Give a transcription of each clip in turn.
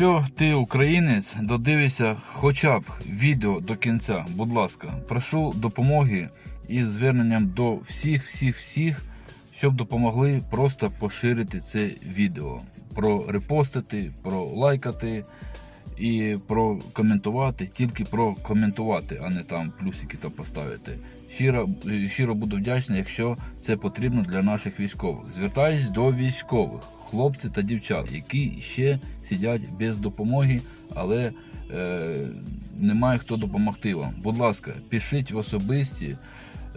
Якщо ти українець, додивися хоча б відео до кінця, будь ласка, прошу допомоги із зверненням до всіх, всіх, всіх, щоб допомогли просто поширити це відео, прорепостити, пролайкати і прокоментувати, тільки прокоментувати, а не там плюсики та поставити. Щиро, щиро буду вдячний, якщо це потрібно для наших військових. Звертаюсь до військових, хлопців та дівчат, які ще сидять без допомоги, але е, немає хто допомогти вам. Будь ласка, пишіть в особисті.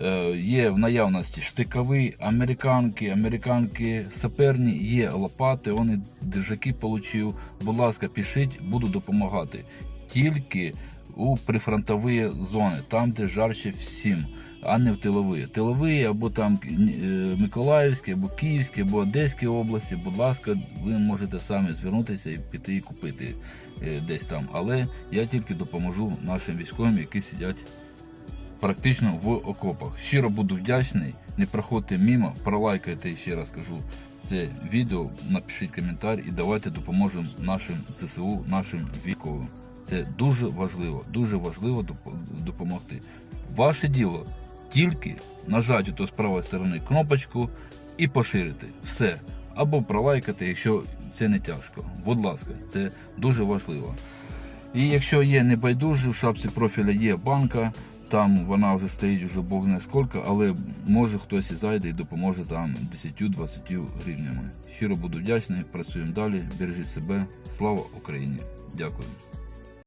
Е, Є в наявності штикові, американки, американки саперні, є лопати, вони держаки отримав. Будь ласка, пишіть, буду допомагати. Тільки у прифронтові зони, там, де жарче всім, а не в тилові. Тилові або там е, Миколаївські, або Київські, або Одеські області. Будь ласка, ви можете самі звернутися і піти і купити е, десь там. Але я тільки допоможу нашим військовим, які сидять практично в окопах. Щиро буду вдячний. Не проходьте мимо, пролайкайте ще раз кажу це відео, напишіть коментар і давайте допоможемо нашим ЗСУ, нашим військовим. Це дуже важливо, дуже важливо допомогти. Ваше діло тільки нажати ото з правої сторони кнопочку і поширити. Все. Або пролайкати, якщо це не тяжко. Будь ласка, це дуже важливо. І якщо є небайдужі, в шапці профіля є банка, там вона вже стоїть вже Бог не скільки, але може хтось і зайде і допоможе там 10-20 гривнями. Щиро буду вдячний, працюємо далі, бережіть себе. Слава Україні! Дякую.